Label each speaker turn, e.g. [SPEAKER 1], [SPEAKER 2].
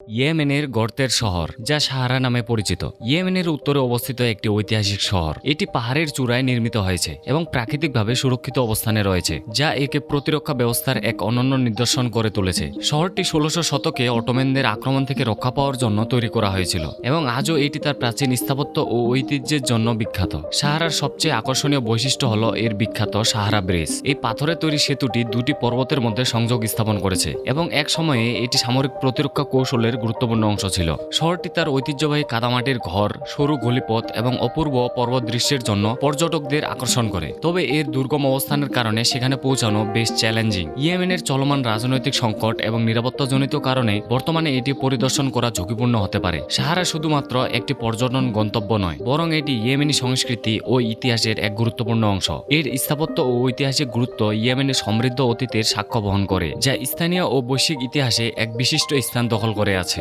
[SPEAKER 1] ইয়েমেনের গর্তের শহর, যা সাহারা নামে পরিচিত। ইয়েমেনের উত্তরে অবস্থিত একটি ঐতিহাসিক শহর। এটি পাহাড়ের চূড়ায় নির্মিত হয়েছে এবং প্রাকৃতিকভাবে সুরক্ষিত অবস্থানে রয়েছে, যা একে প্রতিরক্ষা ব্যবস্থার এক অনন্য নিদর্শন করে তুলেছে। শহরটি ষোলোশো শতকে অটোমেনদের আক্রমণ থেকে রক্ষা পাওয়ার জন্য তৈরি করা হয়েছিল, এবং আজও এটি তার প্রাচীন স্থাপত্য ও ঐতিহ্যের জন্য বিখ্যাত। সাহারার সবচেয়ে আকর্ষণীয় বৈশিষ্ট্য হল এর বিখ্যাত সাহারা ব্রিজ। এই পাথরের তৈরি সেতুটি দুটি পর্বতের মধ্যে সংযোগ স্থাপন করেছে, এবং এক সময়ে এটি সামরিক প্রতিরক্ষা কৌশলের গুরুত্বপূর্ণ অংশ ছিল। শহরটি তার ঐতিহ্যবাহী কাদামাটির ঘর, সরু গলিপথ এবং অপূর্ব পর্বত দৃশ্যের জন্য পর্যটকদের আকর্ষণ করে। তবে এর দুর্গম অবস্থানের কারণে সেখানে পৌঁছানো বেশ চ্যালেঞ্জিং। ইয়েমেনের চলমান রাজনৈতিক সংকট এবং নিরাপত্তাজনিত কারণে বর্তমানে এটি পরিদর্শন করা ঝুঁকিপূর্ণ হতে পারে। সাহারা শুধুমাত্র একটি পর্যটন গন্তব্য নয়, বরং এটি ইয়েমেনি সংস্কৃতি ও ইতিহাসের এক গুরুত্বপূর্ণ অংশ। এর স্থাপত্য ও ঐতিহাসিক গুরুত্ব ইয়েমেনের সমৃদ্ধ অতীতের সাক্ষ্য বহন করে, যা স্থানীয় ও বৈশ্বিক ইতিহাসে এক বিশিষ্ট স্থান দখল করে আছে